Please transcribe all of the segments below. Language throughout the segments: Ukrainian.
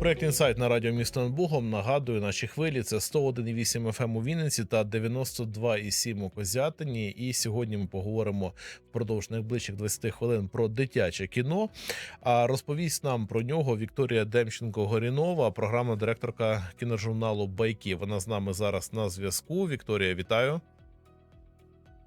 Проект інсайт на радіо місто над Богом. Нагадую, наші хвилі це 101,8 FM у Вінниці та 92,7 у Козятині. І сьогодні ми поговоримо впродовж найближчих 20 хвилин про дитяче кіно. А розповість нам про нього Вікторія Демченко Горінова, програмна директорка кіножурналу Байки. Вона з нами зараз на зв'язку. Вікторія, вітаю.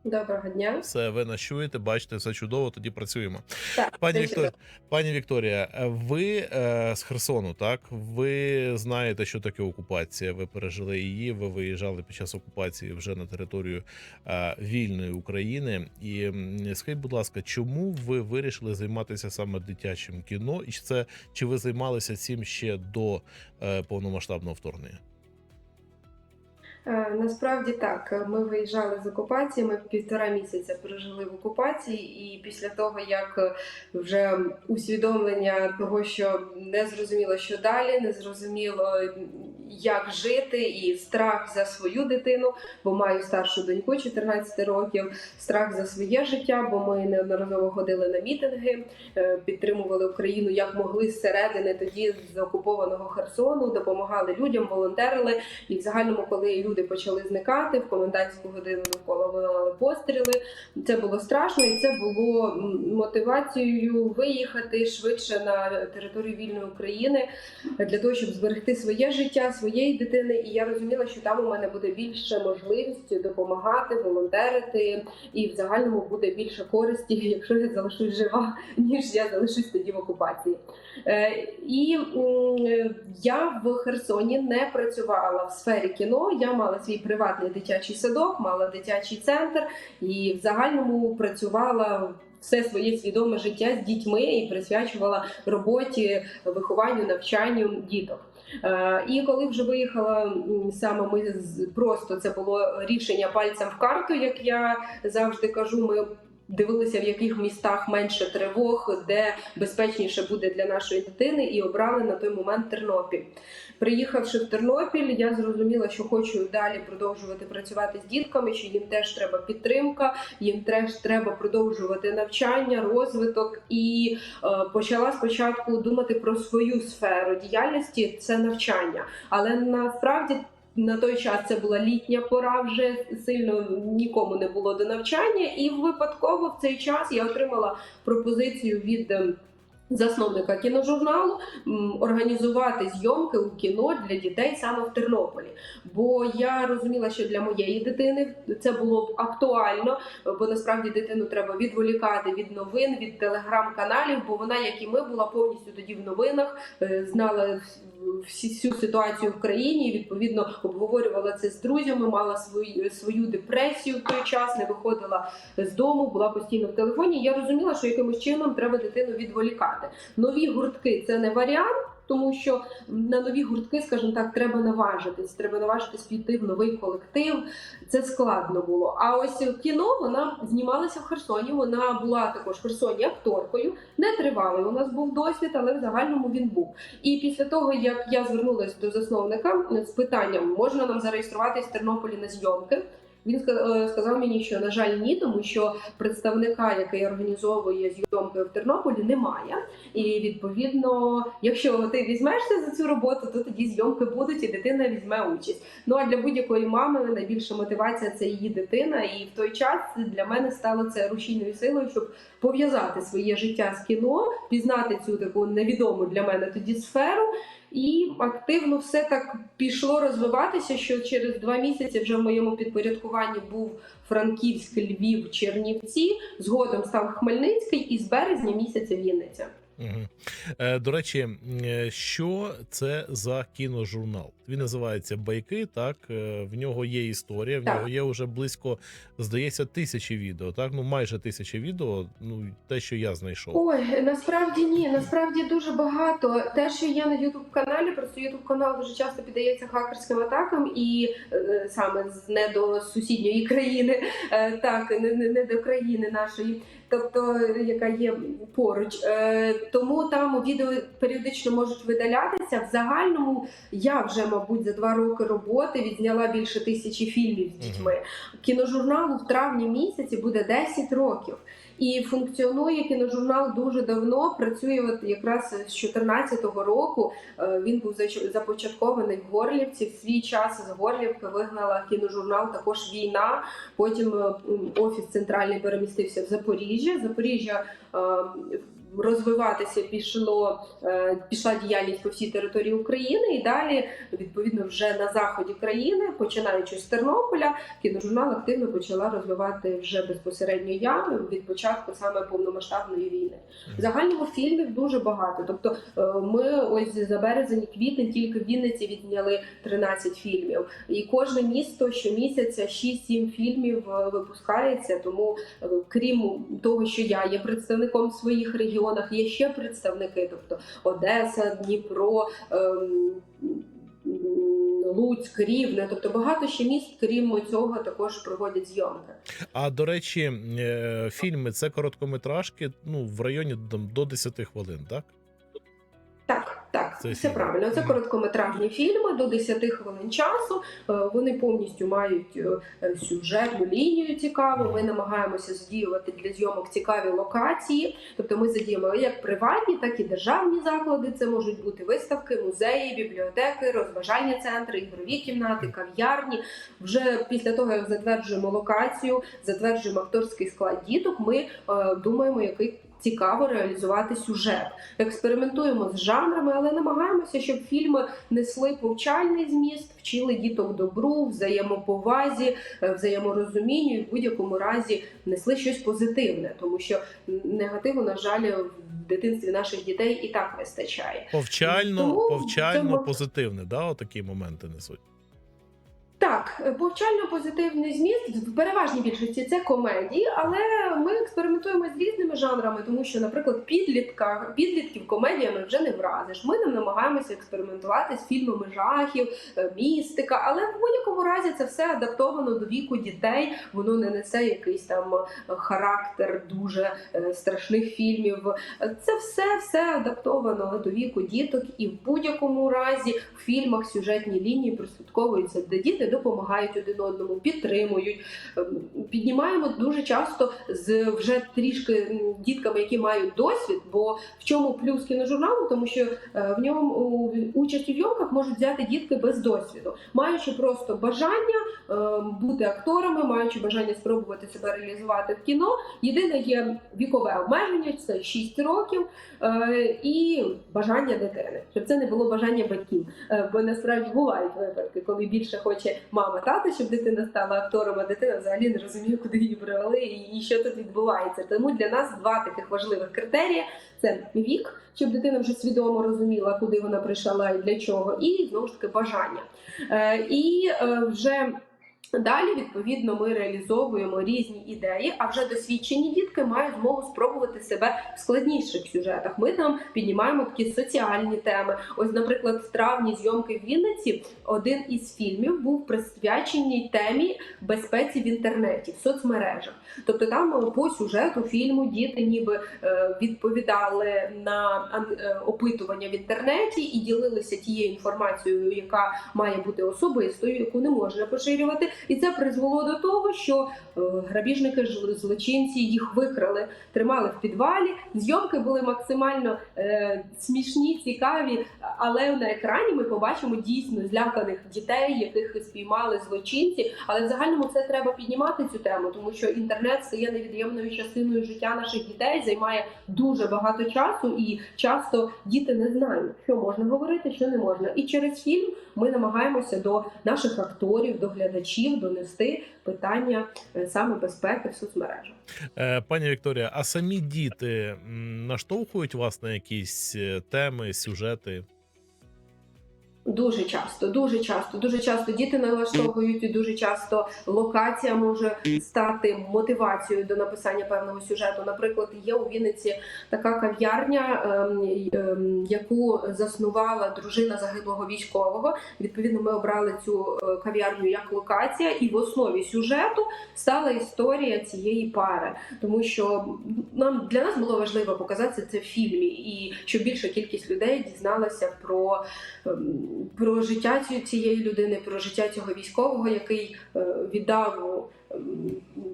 Доброго дня. Все, ви нас чуєте, бачите, все чудово. Тоді працюємо. Так, Пані Вікторія, пані Вікторія, ви е, з Херсону, так? Ви знаєте, що таке окупація? Ви пережили її. Ви виїжджали під час окупації вже на територію е, вільної України. І скажіть, будь ласка, чому ви вирішили займатися саме дитячим кіно? І це чи ви займалися цим ще до е, повномасштабного вторгнення? Е, Насправді так, ми виїжджали з окупації. Ми півтора місяця прожили в окупації, і після того, як вже усвідомлення того, що не зрозуміло, що далі, не зрозуміло, як жити, і страх за свою дитину, бо маю старшу доньку 14 років, страх за своє життя, бо ми неодноразово ходили на мітинги, е, підтримували Україну як могли зсередини тоді з окупованого Херсону, допомагали людям, волонтерили. І в загальному, коли люди почали зникати в комендантську годину довкола лунали постріли. Це було страшно, і це було мотивацією виїхати швидше на територію вільної України для того, щоб зберегти своє життя, своєї дитини. І я розуміла, що там у мене буде більше можливості допомагати, волонтерити, і в загальному буде більше користі, якщо я залишусь жива, ніж я залишусь тоді в окупації. Е, І я в Херсоні не працювала в сфері кіно. Я мала свій приватний дитячий садок, мала дитячий центр і в загальному працювала. Все своє свідоме життя з дітьми і присвячувала роботі, вихованню, навчанню діток. Е, І коли вже виїхала саме ми просто це було рішення пальцем в карту, як я завжди кажу. Ми дивилися, в яких містах менше тривог, де безпечніше буде для нашої дитини, і обрали на той момент Тернопіль. Приїхавши в Тернопіль, я зрозуміла, що хочу далі продовжувати працювати з дітками, що їм теж треба підтримка, їм теж треба продовжувати навчання, розвиток. І е, почала спочатку думати про свою сферу діяльності це навчання. Але насправді на той час це була літня пора, вже сильно нікому не було до навчання, і випадково в цей час я отримала пропозицію від. ем, Засновника кіножурналу організувати зйомки у кіно для дітей саме в Тернополі. Бо я розуміла, що для моєї дитини це було б актуально, бо насправді дитину треба відволікати від новин, від телеграм-каналів, бо вона, як і ми, була повністю тоді в новинах, е, знала всю ситуацію в країні. Відповідно, обговорювала це з друзями, мала свою свою депресію в той час, не виходила з дому, була постійно в телефоні. Я розуміла, що якимось чином треба дитину відволікати. Нові гуртки це не варіант. Тому що на нові гуртки, скажімо так, треба наважитись. Треба наважитись піти в новий колектив. Це складно було. А ось кіно вона знімалася в Херсоні. Вона була також в Херсоні акторкою. Не тривалий у нас був досвід, але в загальному він був. І після того, як я звернулася до засновника з питанням, можна нам зареєструватись в Тернополі на зйомки. Він е, сказав мені, що на жаль, ні, тому що представника, який організовує зйомки в Тернополі, немає. І відповідно, якщо ти візьмешся за цю роботу, то тоді зйомки будуть і дитина візьме участь. Ну а для будь-якої мами найбільша мотивація це її дитина. І в той час для мене стало це рушійною силою, щоб пов'язати своє життя з кіно, пізнати цю таку невідому для мене тоді сферу. І активно все так пішло розвиватися, що через два місяці вже в моєму підпорядкуванні був Франківськ, Львів, Чернівці. Згодом став Хмельницький і з березня місяця Вінниця. Угу. Е, до речі, е, що це за кіножурнал? Він називається Байки. Так Е, в нього є історія. В Так. нього є вже близько, здається, тисячі відео. Так, ну майже тисячі відео. Ну те, що я знайшов. Ой, насправді ні, насправді дуже багато. Те, що є на Ютуб каналі, просто Ютуб канал дуже часто піддається хакерським атакам, і саме не до сусідньої країни, так не, не, не до країни нашої, тобто яка є поруч. Е, тому там відео періодично можуть видалятися. В загальному я вже, мабуть, за два роки роботи відзняла більше тисячі фільмів з дітьми. Кіножурналу в травні місяці буде 10 років. І функціонує кіножурнал дуже давно. Працює от якраз з 2014 року. Е, Він був започаткований в Горлівці. В свій час з Горлівки вигнала кіножурнал також війна. Потім е, офіс центральний перемістився в Запоріжжя. Запоріжжя е, розвиватися пішло, е, пішла діяльність по всій території України, і далі, відповідно, вже на заході країни, починаючи з Тернополя, кіножурнал активно почала розвивати вже безпосередньо я від початку саме повномасштабної війни. В загальному фільмів дуже багато. Тобто, е, ми ось за березень, квітень тільки в Вінниці відзняли 13 фільмів. І кожне місто щомісяця 6-7 фільмів е, випускається. Тому, крім того, що я є представником своїх регіонах, є ще представники, тобто Одеса, Дніпро. ем, Луцьк, Рівне, тобто багато ще міст, крім цього, також проводять зйомки. А до речі, е, фільми це короткометражки, ну в районі до 10 хвилин, так? Фільм. правильно. Це короткометражні фільми до 10 хвилин часу. Е, Вони повністю мають е, е, сюжетну лінію цікаву. Ми намагаємося задіювати для зйомок цікаві локації. Тобто ми задіємо як приватні, так і державні заклади. Це можуть бути виставки, музеї, бібліотеки, розважальні центри, ігрові кімнати, кав'ярні. Вже після того, як затверджуємо локацію, затверджуємо акторський склад діток. Ми думаємо, який цікаво реалізувати сюжет експериментуємо з жанрами, але намагаємося, щоб фільми несли повчальний зміст, вчили діток добру, взаємоповазі, е, взаєморозумінню і в будь-якому разі несли щось позитивне, тому що негативу, на жаль, в дитинстві наших дітей і так вистачає. Повчально, Тому повчально, це позитивне, да, отакі моменти несуть. Так, е, повчально позитивний зміст в переважній більшості це комедії, але ми експериментуємо з різними жанрами, тому що, наприклад, підлітка підлітків комедіями вже не вразиш. Ми нам намагаємося експериментувати з фільмами жахів, е, містика, але в будь-якому разі це все адаптовано до віку дітей. Воно не несе якийсь там е, характер дуже страшних фільмів. Це все все адаптовано до віку діток, і в будь-якому разі в фільмах сюжетні лінії прослідковуються, де діти допомагають один одному, підтримують. Ем, Піднімаємо дуже часто з вже трішки дітками, які мають досвід. Бо в чому плюс кіножурналу, тому що е, в ньому участь у зйомках можуть взяти дітки без досвіду, маючи просто бажання е, бути акторами, маючи бажання спробувати себе реалізувати в кіно. Єдине є вікове обмеження, це 6 років, е, і бажання дитини, щоб це не було бажання батьків. Е, Бо насправді бувають випадки, коли більше хоче мама тата, щоб дитина стала актором, а дитина взагалі не розуміє, куди її і і що тут відбувається. Тому для нас два таких важливих критерії: це вік, щоб дитина вже свідомо розуміла, куди вона прийшла і для чого, і знову ж таки бажання. Е, І е, вже. Далі, відповідно, ми реалізовуємо різні ідеї, а вже досвідчені дітки мають змогу спробувати себе в складніших сюжетах. Ми там піднімаємо такі соціальні теми. Ось, наприклад, в травні зйомки в Вінниці один із фільмів був присвячений темі безпеці в інтернеті, в соцмережах. Тобто там е, по сюжету фільму діти ніби е, відповідали на е, опитування в інтернеті і ділилися тією інформацією, яка має бути особистою, яку не можна поширювати. І це призвело до того, що е, грабіжники злочинці їх викрали, тримали в підвалі. Зйомки були максимально е, смішні, цікаві, але на екрані ми побачимо дійсно зляканих дітей, яких спіймали злочинці. Але в загальному це треба піднімати цю тему, тому що інтернет стає невід'ємною частиною життя наших дітей, займає дуже багато часу, і часто діти не знають, що можна говорити, що не можна. І через фільм ми намагаємося до наших акторів, до глядачів донести питання е, саме безпеки в соцмережах. Е, Пані Вікторія, а самі діти наштовхують вас на якісь е, теми, сюжети? Дуже часто, дуже часто, дуже часто діти налаштовують, і дуже часто локація може стати мотивацією до написання певного сюжету. Наприклад, є у Вінниці така кав'ярня, ем, ем, яку заснувала дружина загиблого військового. Відповідно, ми обрали цю е, кав'ярню як локація, і в основі сюжету стала історія цієї пари, тому що нам для нас було важливо показати це в фільмі, і щоб більша кількість людей дізналася про ем, про життя ці- цієї людини, про життя цього військового, який е, віддав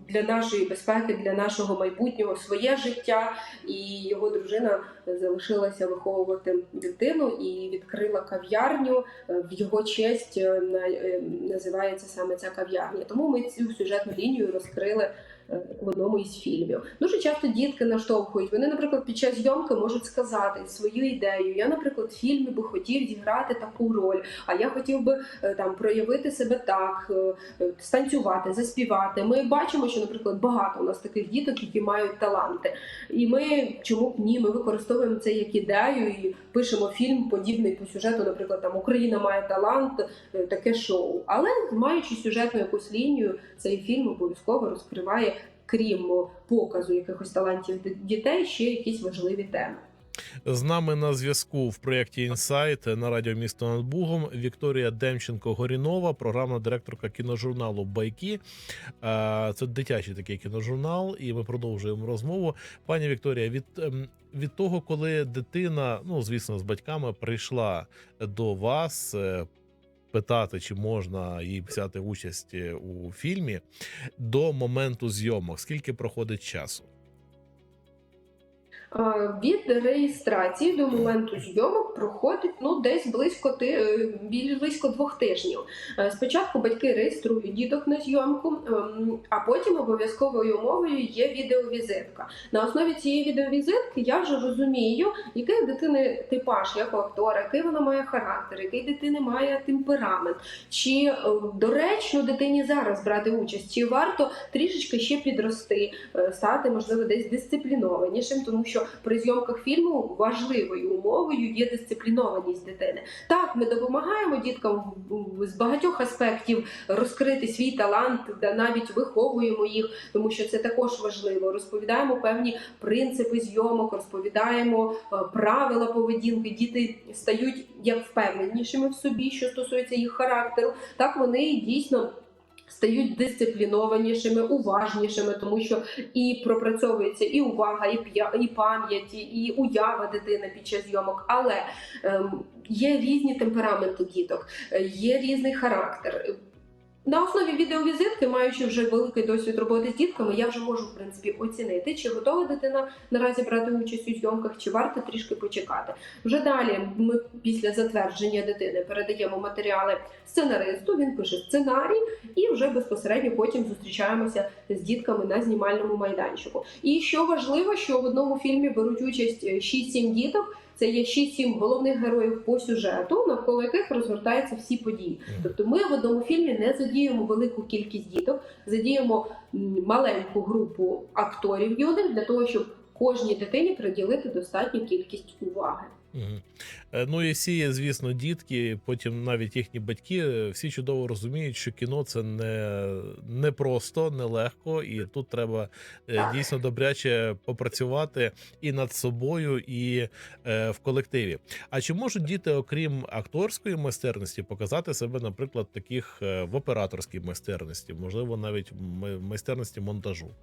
для нашої безпеки, для нашого майбутнього своє життя, і його дружина залишилася виховувати дитину і відкрила кав'ярню е, в його честь. е, на- Називається саме ця кав'ярня. Тому ми цю сюжетну лінію розкрили в одному із фільмів. Дуже часто дітки наштовхують. Вони, наприклад, під час зйомки можуть сказати свою ідею. Я, наприклад, в фільмі би хотів зіграти таку роль, а я хотів би е, там проявити себе так, е, е, станцювати, заспівати. Ми бачимо, що, наприклад, багато у нас таких діток, які мають таланти. І ми чому б ні? Ми використовуємо це як ідею і пишемо фільм подібний по сюжету. Наприклад, там Україна має талант, таке шоу. Але маючи сюжетну якусь лінію, цей фільм обов'язково розкриває, крім показу якихось талантів дітей, ще якісь важливі теми. З нами на зв'язку в проєкті Інсайт на радіо місто над Бугом Вікторія Демченко Горінова, програмна директорка кіножурналу Байки. Е, Це дитячий такий кіножурнал, і ми продовжуємо розмову. Пані Вікторія, від, ем, від того, коли дитина, ну звісно, з батьками прийшла до вас. Питати, чи можна їй взяти участь е, у фільмі до моменту зйомок, скільки проходить часу? Е, Від реєстрації до моменту зйомок проходить ну десь близько ти е, близько двох тижнів. Е, Спочатку батьки реєструють діток на зйомку, ем, а потім обов'язковою умовою є відеовізитка. На основі цієї відеовізитки я вже розумію, який дитини типаж як актора, який вона має характер, який дитини має темперамент, чи доречно дитині зараз брати участь, чи варто трішечки ще підрости, стати можливо десь дисциплінованішим, тому що при зйомках фільму важливою умовою є дисциплінованість дитини. Так, ми допомагаємо діткам з багатьох аспектів розкрити свій талант, да навіть виховуємо їх, тому що це також важливо. Розповідаємо певні принципи зйомок, розповідаємо е, правила поведінки. Діти стають як впевненішими в собі, що стосується їх характеру, так вони дійсно. Стають дисциплінованішими, уважнішими, тому що і пропрацьовується і увага, і і пам'ять, і уява дитини під час зйомок. Але ем, є різні темпераменти діток, е, є різний характер. На основі відеовізитки, маючи вже великий досвід роботи з дітками, я вже можу в принципі оцінити, чи готова дитина наразі брати участь у зйомках, чи варто трішки почекати. Вже далі ми після затвердження дитини передаємо матеріали сценаристу. Він пише сценарій, і вже безпосередньо потім зустрічаємося з дітками на знімальному майданчику. І що важливо, що в одному фільмі беруть участь е, 6-7 діток. Це є 6-7 головних героїв по сюжету, навколо яких розгортаються всі події. Тобто ми в одному фільмі не задіємо велику кількість діток, задіємо маленьку групу акторів юних для того, щоб кожній дитині приділити достатню кількість уваги. Е, Ну і всі, звісно, дітки, потім навіть їхні батьки, е, всі чудово розуміють, що кіно це не, не просто, не легко, і тут треба е, дійсно добряче попрацювати і над собою, і е, в колективі. А чи можуть діти, окрім акторської майстерності, показати себе, наприклад, таких в операторській майстерності, можливо, навіть в майстерності монтажу?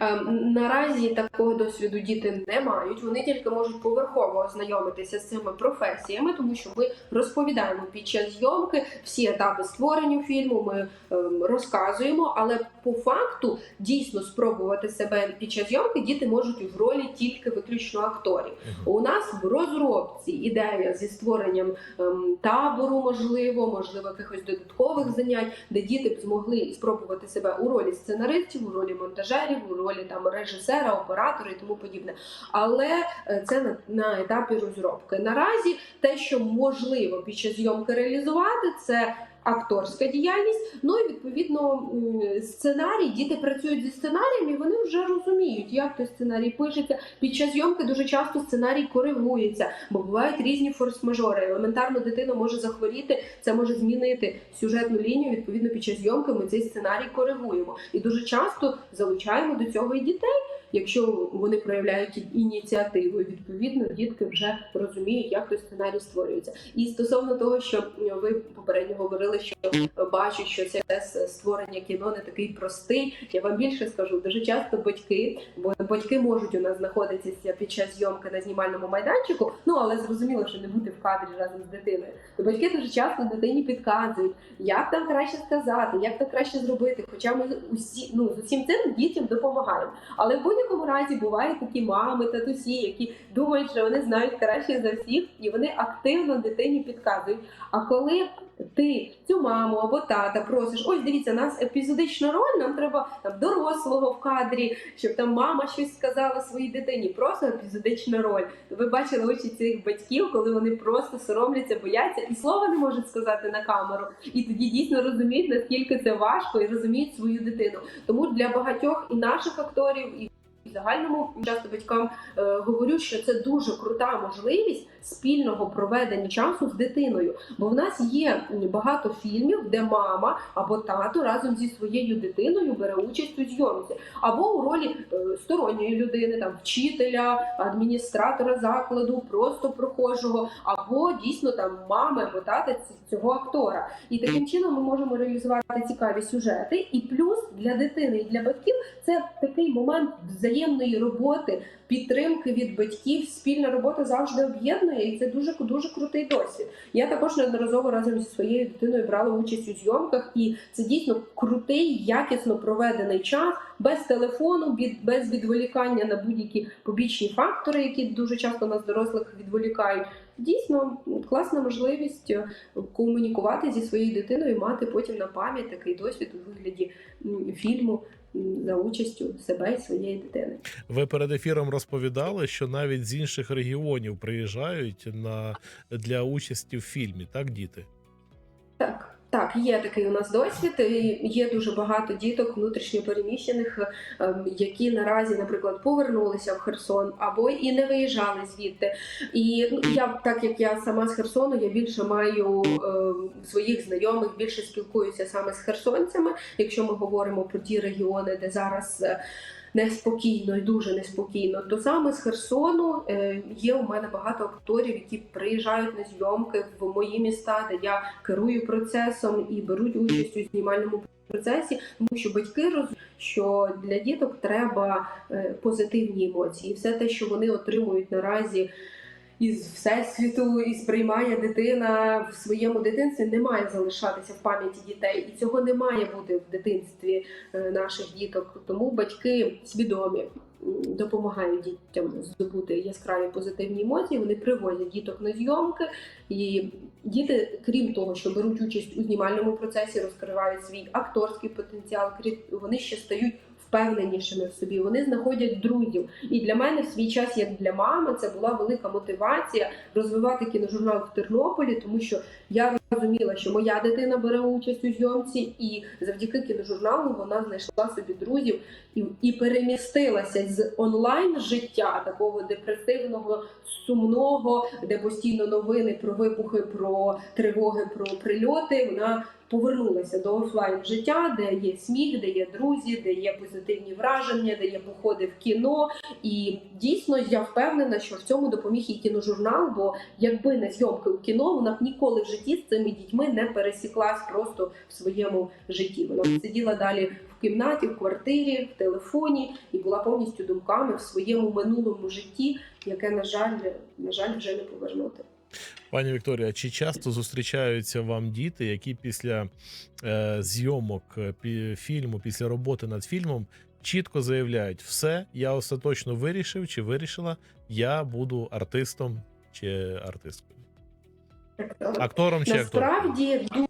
Ем, Наразі такого досвіду діти не мають. Вони тільки можуть поверхово ознайомитися з цими професіями, тому що ми розповідаємо під час зйомки всі етапи створення фільму. Ми ем, розказуємо, але по факту дійсно спробувати себе під час зйомки діти можуть в ролі тільки виключно акторів. У нас в розробці ідея зі створенням ем, табору, можливо, можливо, якихось додаткових занять, де діти б змогли спробувати себе у ролі сценаристів, у ролі монтажерів, у ролі там режисера, оператора і тому подібне. Але е, це на, на етапі розробки. Наразі те, що можливо під час зйомки реалізувати, це. Акторська діяльність, ну і відповідно сценарій. Діти працюють зі сценарієм, і вони вже розуміють, як той сценарій пишеться. Під час зйомки дуже часто сценарій коригується, бо бувають різні форс-мажори. Елементарно дитина може захворіти, це може змінити сюжетну лінію. Відповідно, під час зйомки ми цей сценарій коригуємо. І дуже часто залучаємо до цього і дітей. Якщо вони проявляють ініціативу, відповідно дітки вже розуміють, як той сценарій створюється. І стосовно того, що ви попередньо говорили, що бачать, що це створення кіно не такий простий. Я вам більше скажу, дуже часто батьки, бо батьки можуть у нас знаходитися під час зйомки на знімальному майданчику, ну але зрозуміло, що не бути в кадрі разом з дитиною. То батьки дуже часто дитині підказують, як там краще сказати, як то краще зробити. Хоча ми усі ну з усім цим дітям допомагаємо. Але в будь-якому разі бувають такі мами, татусі, які думають, що вони знають краще за всіх, і вони активно дитині підказують. А коли ти цю маму або тата просиш, ось дивіться, нас епізодична роль, нам треба там дорослого в кадрі, щоб там мама щось сказала своїй дитині. Просто епізодична роль. Ви бачили очі цих батьків, коли вони просто соромляться, бояться і слова не можуть сказати на камеру. І тоді дійсно розуміють, наскільки це важко, і розуміють свою дитину. Тому для багатьох і наших акторів, і загальному часто батькам е, говорю, що це дуже крута можливість спільного проведення часу з дитиною. Бо в нас є багато фільмів, де мама або тато разом зі своєю дитиною бере участь у зйомці, або у ролі е, сторонньої людини, там вчителя, адміністратора закладу, просто прохожого, або дійсно там мами або тата цього актора. І таким чином ми можемо реалізувати цікаві сюжети. І плюс для дитини і для батьків це такий момент взаємної роботи, підтримки від батьків. Спільна робота завжди об'єднує, і це дуже дуже крутий досвід. Я також неодноразово разом зі своєю дитиною брала участь у зйомках, і це дійсно крутий, якісно проведений час без телефону, без відволікання на будь-які побічні фактори, які дуже часто нас дорослих відволікають. Дійсно класна можливість е, комунікувати зі своєю дитиною, мати потім на пам'ять такий досвід у вигляді фільму за участю себе і своєї дитини. Ви перед ефіром розповідали, що навіть з інших регіонів приїжджають на для участі в фільмі, так, діти? Так. Так, є такий у нас досвід. і Є дуже багато діток внутрішньопереміщених, ем, які наразі, наприклад, повернулися в Херсон або і не виїжджали звідти. І ну, я, так як я сама з Херсону, я більше маю ем, своїх знайомих, більше спілкуюся саме з херсонцями, якщо ми говоримо про ті регіони, де зараз. Неспокійно і дуже неспокійно, то саме з Херсону е, є у мене багато акторів, які приїжджають на зйомки в мої міста, де я керую процесом і беруть участь у знімальному процесі, тому що батьки розуміють, що для діток треба е, позитивні емоції. Все те, що вони отримують наразі із всесвіту, і сприймає дитина в своєму дитинстві, не має залишатися в пам'яті дітей, і цього не має бути в дитинстві е, наших діток. Тому батьки свідомі. Допомагають дітям здобути яскраві позитивні емоції. Вони привозять діток на зйомки, і діти, крім того, що беруть участь у знімальному процесі, розкривають свій акторський потенціал. вони ще стають впевненішими в собі. Вони знаходять друзів. І для мене в свій час, як для мами, це була велика мотивація розвивати кіножурнал в Тернополі, тому що я розуміла, що моя дитина бере участь у зйомці, і завдяки кіножурналу вона знайшла собі друзів і, і перемістилася з онлайн життя такого депресивного, сумного, де постійно новини про вибухи, про тривоги, про прильоти. Вона повернулася до офлайн життя, де є сміх, де є друзі, де є позитивні враження, де є походи в кіно. І дійсно я впевнена, що в цьому допоміг і кіножурнал. Бо якби не зйомки у кіно, вона б ніколи в житті з цими дітьми не пересіклась просто в своєму житті. Вона сиділа далі в кімнаті, в квартирі, в телефоні і була повністю думками в своєму минулому житті, яке на жаль, на жаль, вже не повернути. Пані Вікторія, чи часто зустрічаються вам діти, які після е, зйомок е, пі- фільму, після роботи над фільмом чітко заявляють: все, я остаточно вирішив чи вирішила, я буду артистом чи артисткою, актором чи? Насправді дуже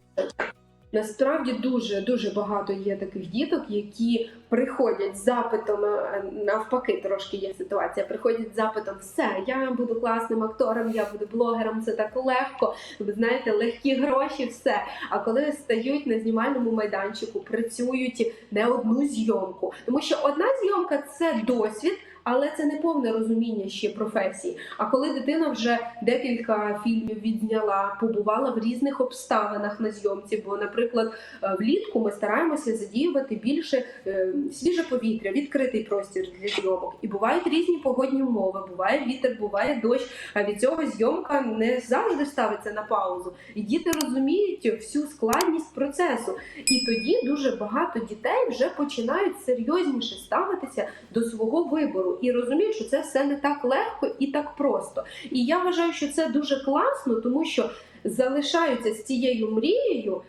насправді дуже дуже багато є таких діток, які приходять з запитом е, навпаки, трошки є ситуація. Приходять з запитом, все, я буду класним актором, я буду блогером. Це так легко. Ви знаєте, легкі гроші, все. А коли стають на знімальному майданчику, працюють не одну зйомку, тому що одна зйомка це досвід. Але це не повне розуміння ще професії. А коли дитина вже декілька фільмів відзняла, побувала в різних обставинах на зйомці, бо, наприклад, е, влітку ми стараємося задіювати більше е, свіже повітря, відкритий простір для зйомок. І бувають різні погодні умови, буває вітер, буває дощ. А від цього зйомка не завжди ставиться на паузу. І діти розуміють всю складність процесу. І тоді дуже багато дітей вже починають серйозніше ставитися до свого вибору і розуміють, що це все не так легко і так просто. І я вважаю, що це дуже класно, тому що залишаються з цією мрією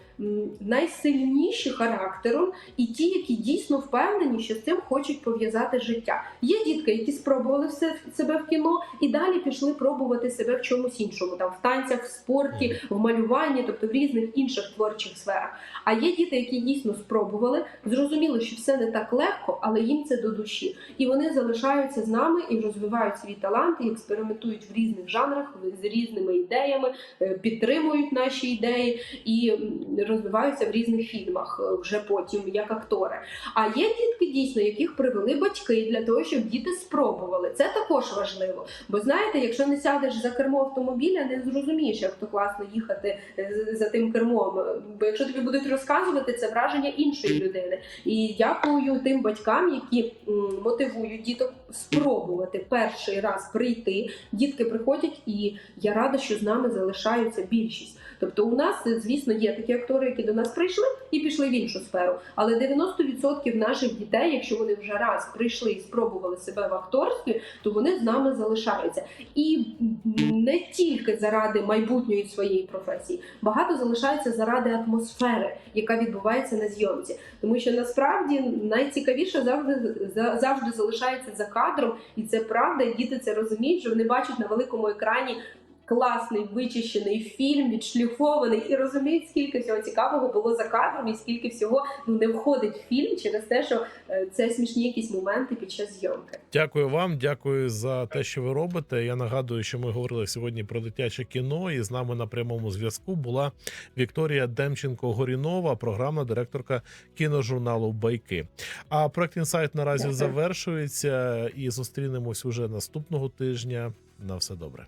найсильніші характером, і ті, які дійсно впевнені, що з цим хочуть пов'язати життя. Є дітки, які спробували все- себе в кіно і далі пішли пробувати себе в чомусь іншому, там в танцях, в спорті, в малюванні, тобто в різних інших творчих сферах. А є діти, які дійсно спробували, зрозуміли, що все не так легко, але їм це до душі. І вони залишаються з нами і розвивають свій талант, і експериментують в різних жанрах з різними ідеями, е, підтримують наші ідеї і розвиваються в різних фільмах е, вже потім як актори. А є дітки, дійсно, яких привели батьки для того, щоб діти спробували. Це також важливо. Бо знаєте, якщо не сядеш за кермо автомобіля, не зрозумієш, як то класно їхати е, за тим кермом. Бо якщо тобі будуть розказувати, це враження іншої людини. І дякую тим батькам, які мотивують діток спробувати перший раз прийти. Дітки приходять, і я рада, що з нами залишаються більшість. Тобто, у нас, звісно, є такі актори, які до нас прийшли і пішли в іншу сферу. Але 90% наших дітей, якщо вони вже раз прийшли і спробували себе в акторстві, то вони з нами залишаються. І не тільки заради майбутньої своєї професії, багато залишається заради атмосфери, яка відбувається на зйомці. Тому що насправді найцікавіше завжди за- завжди залишається за кадром, і це правда. Діти це розуміють, що вони бачать на великому екрані. Класний вичищений фільм, відшліфований, і розуміють, скільки всього цікавого було за кадром, і скільки всього ну не входить в фільм через те, що е, це смішні якісь моменти під час зйомки. Дякую вам, дякую за те, що ви робите. Я нагадую, що ми говорили сьогодні про дитяче кіно, і з нами на прямому зв'язку була Вікторія Демченко Горінова, програмна директорка кіножурналу Байки. А проект інсайт наразі Дякую. завершується, і зустрінемось уже наступного тижня. На все добре.